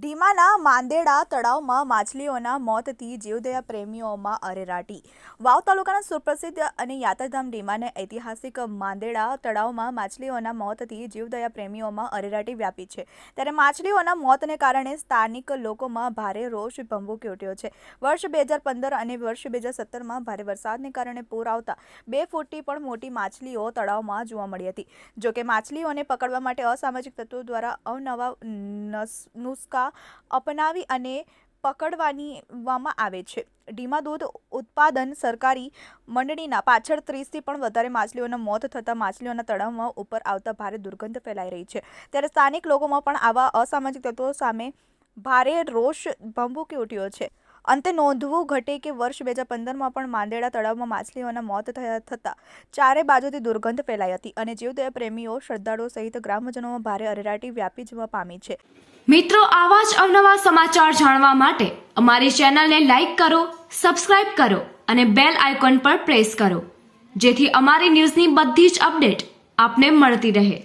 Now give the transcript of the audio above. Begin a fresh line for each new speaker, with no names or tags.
ઢીમાના માંદેડા તળાવમાં માછલીઓના મોતથી જીવદયા પ્રેમીઓમાં અરેરાટી. વાવ તાલુકાના સુપ્રસિદ્ધ અને યાત્રાધામ ડીમાને ઐતિહાસિક માંદેડા તળાવમાં માછલીઓના મોતથી જીવદયા પ્રેમીઓમાં અરેરાટી વ્યાપી છે. ત્યારે માછલીઓના મોતને કારણે સ્થાનિક લોકોમાં ભારે રોષ ભંભૂકી ઉઠ્યો છે. વર્ષ બે હજાર પંદર અને વર્ષ બે હજાર સત્તરમાં ભારે વરસાદને કારણે પૂર આવતા બે ફૂટથી પણ મોટી માછલીઓ તળાવમાં જોવા મળી હતી. જોકે માછલીઓને પકડવા માટે અસામાજિક તત્વો દ્વારા અવનવા નસ- નુસ્ખા અપનાવી અને પકડવાનીવામાં આવે છે. ડીમા દૂધ ઉત્પાદન સરકારી મંડળીના પાછળ ત્રીસથી પણ વધારે માછલીઓના મોત થતાં માછલીઓના તળાવમાં ઉપર આવતા ભારે દુર્ગંધ ફેલાઈ રહી છે. ત્યારે સ્થાનિક લોકોમાં પણ આવા અસામાજિક તત્વો સામે ભારે રોષ ભંભૂકી ઉઠ્યો છે. અંતે નોંધવું ઘટે કે વર્ષ બે હજાર પંદરમાં પણ માંદેડા તળાવમાં માછલીઓના મોત થયા થતાં ચારે બાજુથી દુર્ગંધ ફેલાઈ હતી અને જીવદયા પ્રેમીઓ, શ્રદ્ધાળુઓ સહિત ગ્રામજનોમાં ભારે અરેરાટી વ્યાપી જવા પામી છે.
મિત્રો, આવા જ અવનવા સમાચાર જાણવા માટે અમારી ચેનલને લાઇક કરો, સબસ્ક્રાઇબ કરો અને બેલ આઇકોન પર પ્રેસ કરો, જેથી અમારી ન્યૂઝની બધી જ અપડેટ આપને મળતી રહે.